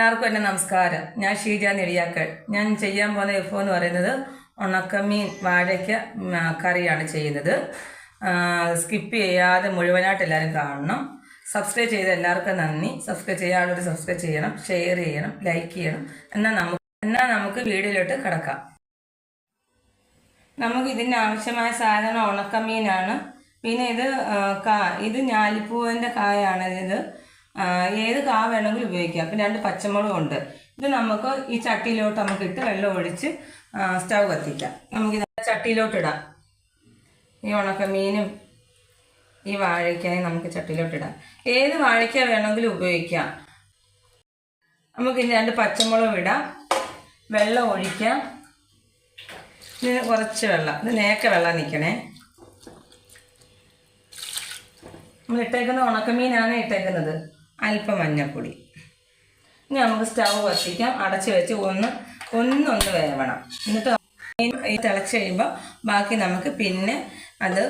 എല്ലാവർക്കും എന്റെ നമസ്കാരം. ഞാൻ ഷീജ നെടിയാക്കൾ. ഞാൻ ചെയ്യാൻ പോകുന്ന എഫ് എന്ന് പറയുന്നത് ഉണക്കമീൻ വാഴയ്ക്ക കറിയാണ് ചെയ്യുന്നത്. സ്കിപ്പ് ചെയ്യാതെ മുഴുവനായിട്ട് എല്ലാവരും കാണണം. സബ്സ്ക്രൈബ് ചെയ്ത എല്ലാവർക്കും നന്ദി. സബ്സ്ക്രൈബ് ചെയ്യാനുള്ളവർ സബ്സ്ക്രൈബ് ചെയ്യണം ഷെയർ ചെയ്യണം ലൈക്ക് ചെയ്യണം. എന്നാൽ നമുക്ക് എന്നാൽ നമുക്ക് വീഡിയോയിലോട്ട് കിടക്കാം. നമുക്ക് ഇതിന് ആവശ്യമായ സാധനം ഉണക്കമീനാണ്. പിന്നെ ഇത് കാ ഇത് ഞാലിപ്പൂവിന്റെ കായാണ്. ഇത് ഏത് കാ വേണമെങ്കിലും ഉപയോഗിക്കാം. പിന്നെ രണ്ട് പച്ചമുളകും ഉണ്ട്. ഇത് നമുക്ക് ഈ ചട്ടിയിലോട്ട് നമുക്ക് ഇട്ട് വെള്ളം ഒഴിച്ച് സ്റ്റവ് കത്തിക്കാം. നമുക്കിത് ചട്ടിയിലോട്ട് ഇടാം. ഈ ഉണക്കമീനും ഈ വാഴയ്ക്കായും നമുക്ക് ചട്ടിയിലോട്ടിടാം ഏത് വാഴയ്ക്ക വേണമെങ്കിലും ഉപയോഗിക്കാം. നമുക്ക് ഇനി രണ്ട് പച്ചമുളകും ഇടാം. വെള്ളം ഒഴിക്കാം. ഇതിന് കുറച്ച് വെള്ളം. ഇത് നേക്ക വെള്ളം നിൽക്കണേ. നമ്മൾ ഇട്ടേക്കുന്നത് ഉണക്കമീനാണ് ഇട്ടേക്കുന്നത്? അല്പം മഞ്ഞൾപ്പൊടി. ഇനി നമുക്ക് സ്റ്റൗ കത്തിക്കാം അടച്ച് വെച്ച് ഒന്ന് ഒന്നൊന്ന് വേവണം. എന്നിട്ട് തിളച്ച് കഴിയുമ്പോൾ ബാക്കി നമുക്ക് പിന്നെ അത്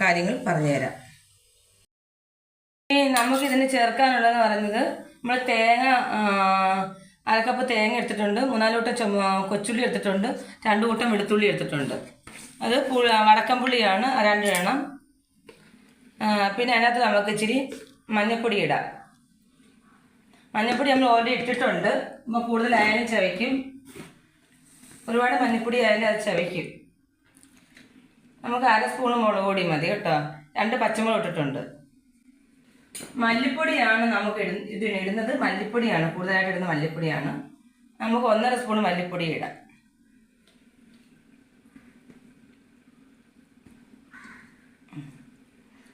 കാര്യങ്ങൾ പറഞ്ഞുതരാം. നമുക്ക് ഇതിന് ചേർക്കാനുള്ളതെന്ന് പറയുന്നത് നമ്മൾ തേങ്ങ അരക്കപ്പ് തേങ്ങ എടുത്തിട്ടുണ്ട്. മൂന്നാൽ കൂട്ടം ചുമ കൊച്ചുള്ളി എടുത്തിട്ടുണ്ട്. രണ്ടു കൂട്ടം വെളുത്തുള്ളി എടുത്തിട്ടുണ്ട്. അത് വടക്കം പുളിയാണ് രണ്ട് വേണം പിന്നെ അതിനകത്ത് നമുക്ക് ഇച്ചിരി മഞ്ഞൾപ്പൊടി ഇടാം. മഞ്ഞൾപ്പൊടി നമ്മൾ ഓൾറെഡി ഇട്ടിട്ടുണ്ട്. നമ്മൾ കൂടുതൽ കൂടുതലായാലും ചവയ്ക്കും. ഒരുപാട് മഞ്ഞൾപ്പൊടി ആയാലും അത് ചവയ്ക്കും. നമുക്ക് അര സ്പൂൺ മുളക് പൊടി മതി കേട്ടോ. രണ്ട് പച്ചമുളക് ഇട്ടിട്ടുണ്ട്. മല്ലിപ്പൊടിയാണ് നമുക്ക് ഇട ഇതിന് ഇടുന്നത്. മല്ലിപ്പൊടിയാണ് കൂടുതലായിട്ട് ഇടുന്ന മല്ലിപ്പൊടിയാണ്. നമുക്ക് ഒന്നര സ്പൂൺ മല്ലിപ്പൊടി ഇടാം.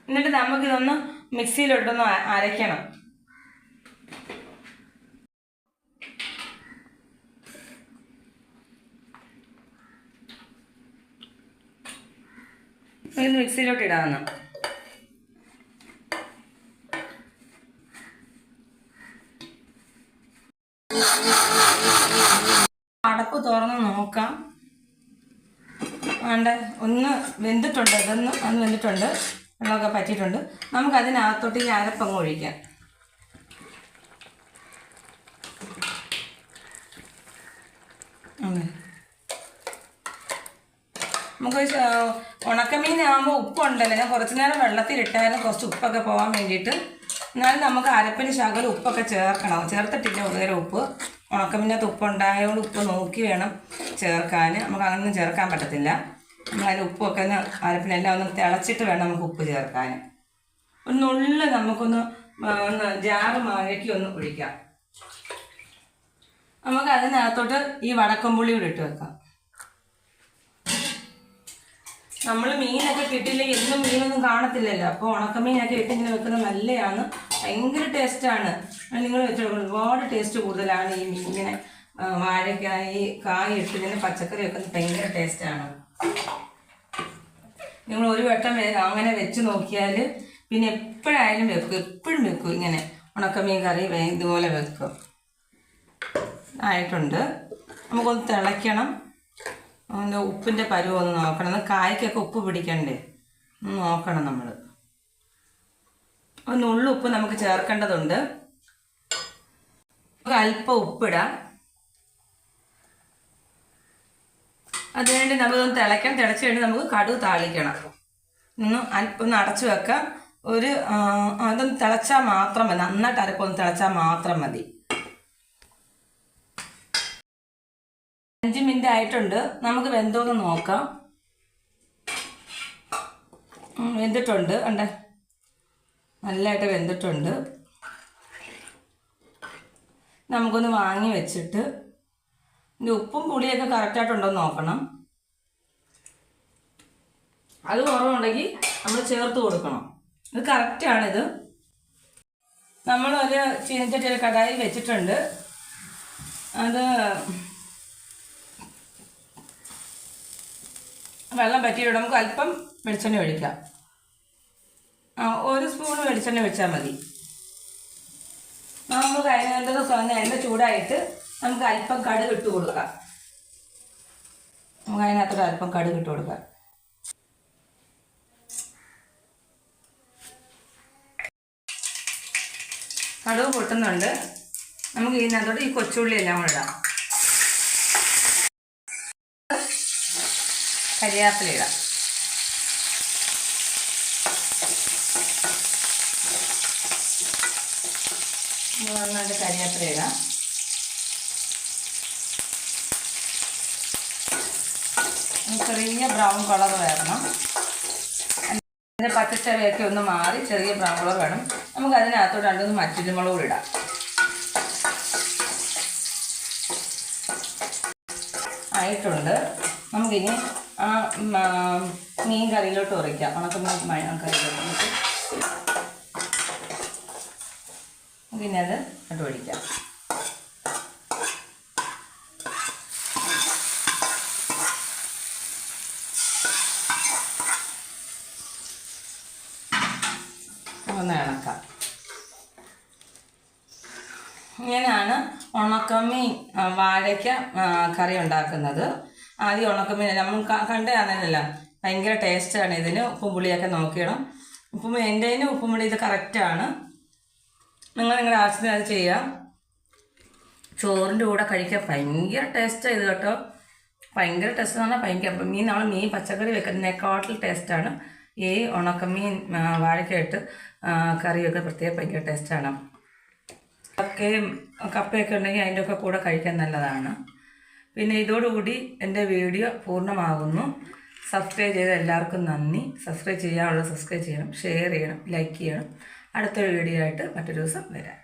എന്നിട്ട് നമുക്കിതൊന്ന് മിക്സിയിലിട്ടൊന്ന് അരയ്ക്കണം. ഇത് മിക്സിയിലോട്ട് ഇടാമെന്ന് അടപ്പ് തുറന്ന് നോക്കാം. വേണ്ട ഒന്ന് വെന്തിട്ടുണ്ട് ഇതൊന്ന് ഒന്ന് വെന്തിട്ടുണ്ട്. വെള്ളമൊക്കെ പറ്റിയിട്ടുണ്ട്. നമുക്ക് അതിനകത്തോട്ട് ഈ അരപ്പങ്ങ് ഒഴിക്കാം. അതെ നമുക്ക് ഉണക്കമീനാകുമ്പോൾ ഉപ്പുണ്ടല്ലോ. ഞാൻ കുറച്ച് നേരം വെള്ളത്തിലിട്ടായിരുന്നു. കുറച്ച് ഉപ്പൊക്കെ പോകാൻ വേണ്ടിയിട്ട്. എന്നാലും നമുക്ക് അരപ്പിന് ശകലം ഉപ്പൊക്കെ ചേർക്കണം. ചേർത്തിട്ടില്ല ഒന്നേരം ഉപ്പ്. ഉണക്കമീനകത്ത് ഉപ്പുണ്ടായതുകൊണ്ട് ഉപ്പ് നോക്കി വേണം ചേർക്കാൻ നമുക്ക് അങ്ങനൊന്നും ചേർക്കാൻ പറ്റത്തില്ല. നമ്മളതിൽ ഉപ്പൊക്കെ ഒന്ന് അരപ്പിനെല്ലാം ഒന്ന് തിളച്ചിട്ട് വേണം നമുക്ക് ഉപ്പ് ചേർക്കാൻ ഒരു നുള്ള് നമുക്കൊന്ന് ഒന്ന് ജാറ് മഴയ്ക്ക് ഒന്ന് ഒഴിക്കാം. നമുക്ക് അതിനകത്തോട്ട് ഈ വടക്കമ്പുള്ളി കൂടി ഇട്ട് വെക്കാം. നമ്മൾ മീനൊക്കെ കിട്ടില്ല എന്നും മീനൊന്നും കാണത്തില്ലല്ലോ. അപ്പോൾ ഉണക്കമീനൊക്കെ ഇട്ട് ഇങ്ങനെ വെക്കുന്നത് നല്ലതാണ് ഭയങ്കര ടേസ്റ്റാണ് നിങ്ങൾ വെച്ചോളൂ ഒരുപാട് ടേസ്റ്റ് കൂടുതലാണ് ഈ മീൻ ഇങ്ങനെ വാഴയ്ക്കായ കായ ഇട്ട് ഇങ്ങനെ പച്ചക്കറി വെക്കുന്നത് ഭയങ്കര ടേസ്റ്റാണ് നിങ്ങൾ ഒരു വട്ടം അങ്ങനെ വെച്ച് നോക്കിയാൽ പിന്നെ എപ്പോഴായാലും വെക്കും. എപ്പോഴും വെക്കും ഇങ്ങനെ. ഉണക്കമീൻ കറി ഇതുപോലെ വെക്കും. ആയിട്ടുണ്ട്. നമുക്കൊന്ന് തിളയ്ക്കണം. അതിന്റെ ഉപ്പിന്റെ പരുവം ഒന്ന് നോക്കണം. കായ്ക്കൊക്കെ ഉപ്പ് പിടിക്കണ്ടേ? ഒന്ന് നോക്കണം നമ്മൾ ഒന്ന് ഉപ്പ് നമുക്ക് ചേർക്കേണ്ടതുണ്ട്. അല്പം ഉപ്പിടാം. അതിനുവേണ്ടി നമുക്കൊന്ന് തിളയ്ക്കണം തിളച്ച് കഴിഞ്ഞ് നമുക്ക് കടുക് താളിക്കണം. ഒന്ന് അല്പം ഒന്ന് അടച്ചു വെക്കാം. ഒരു അതൊന്ന് തിളച്ചാൽ മാത്രം മതി. നന്നായിട്ട് അരപ്പൊന്ന് തിളച്ചാൽ മാത്രം മതി. അഞ്ച് മിനിറ്റ് ആയിട്ടുണ്ട്. നമുക്ക് വെന്തോന്ന് നോക്കാം. വെന്തിട്ടുണ്ട്. ഉണ്ട് നല്ലതായിട്ട് വെന്തിട്ടുണ്ട്. നമുക്കൊന്ന് വാങ്ങി വെച്ചിട്ട് ഇതിന്റെ ഉപ്പും പുളിയൊക്കെ കറക്റ്റായിട്ടുണ്ടോ എന്ന് നോക്കണം. അത് കുറവുണ്ടെങ്കിൽ നമ്മൾ ചേർത്ത് കൊടുക്കണം. ഇത് കറക്റ്റാണിത് നമ്മളൊരു ചീനച്ചട്ടിയിൽ കടായി വെച്ചിട്ടുണ്ട്. അത് വെള്ളം പറ്റിയിട്ട് നമുക്ക് അല്പം വെളിച്ചെണ്ണ ഒഴിക്കാം. ഒരു സ്പൂൺ വെളിച്ചെണ്ണ ഒഴിച്ചാൽ മതി. നമ്മൾ അതിനകത്ത് സ്വന്തം എണ്ണ ചൂടായിട്ട് നമുക്ക് അല്പം കടുക് ഇട്ട് കൊടുക്കാം. നമുക്ക് അതിനകത്തോട് അല്പം കടുക് ഇട്ട് കൊടുക്കാം. കടുക് പൊട്ടുന്നുണ്ട്. നമുക്ക് ഇതിനകത്തോട്ട് ഈ കൊച്ചുള്ളി എല്ലാം കൂടെ ഇടാം. കരിയാപ്പില ഇടാം. നന്നായിട്ട് കരിയാപ്പില ഇടാം. ചെറിയ ബ്രൗൺ കളർ വരണം അതിന്റെ പച്ചച്ചവയൊക്കെ ഒന്ന് മാറി ചെറിയ ബ്രൗൺ കളർ വേണം. നമുക്ക് അതിനകത്തോട്ട് രണ്ടൊന്ന് മറ്റുരുമുളക് കൂടി ഇടാം. ആയിട്ടുണ്ട്. നമുക്കിനി ആ മീൻ കറിയിലോട്ട് ഉറയ്ക്കാം ഉണക്ക മീൻ മ- കറിയിലോട്ട് നമുക്ക് പിന്നെ അത് ഇട്ട് ഒഴിക്കാം. ഒന്ന് ഇളക്കാം. ഇങ്ങനെയാണ് ഉണക്കമീൻ വാഴയ്ക്ക കറി ഉണ്ടാക്കുന്നത്. ആദ്യം ഉണക്കമീൻ നമ്മൾ കണ്ടതാണല്ലോ ഭയങ്കര ടേസ്റ്റാണ് ഇതിന് ഉപ്പും പുളിയൊക്കെ നോക്കിയിടണം ഉപ്പും എന്റെ ഉപ്പും പുളി ഇത് കറക്റ്റാണ് നിങ്ങൾ നിങ്ങളുടെ ആവശ്യത്തിന് അത് ചെയ്യാം. ചോറിന്റെ കൂടെ കഴിക്കാൻ ഭയങ്കര ടേസ്റ്റാണ് ഇത് കേട്ടോ. ഭയങ്കര ടേസ്റ്റ് എന്ന് പറഞ്ഞാൽ ഭയങ്കര മീൻ നമ്മൾ മീൻ പച്ചക്കറി വെക്കുന്നതിനേക്കാട്ടിൽ ടേസ്റ്റാണ് ഈ ഉണക്കമീൻ വാഴക്കായിട്ട് കറിയൊക്കെ പ്രത്യേക ഭയങ്കര ടേസ്റ്റാണ് കക്കയും കപ്പയൊക്കെ ഉണ്ടെങ്കിൽ അതിന്റെ ഒക്കെ കൂടെ കഴിക്കാൻ നല്ലതാണ്. പിന്നെ ഇതോടുകൂടി എന്റെ വീഡിയോ പൂർണമാകുന്നു. സബ്സ്ക്രൈബ് ചെയ്ത എല്ലാവർക്കും നന്ദി. സബ്സ്ക്രൈബ് ചെയ്യാനുള്ള സബ്സ്ക്രൈബ് ചെയ്യണം ഷെയർ ചെയ്യണം ലൈക്ക് ചെയ്യണം. അടുത്തൊരു വീഡിയോ ആയിട്ട് മറ്റൊരു ദിവസം വരാം.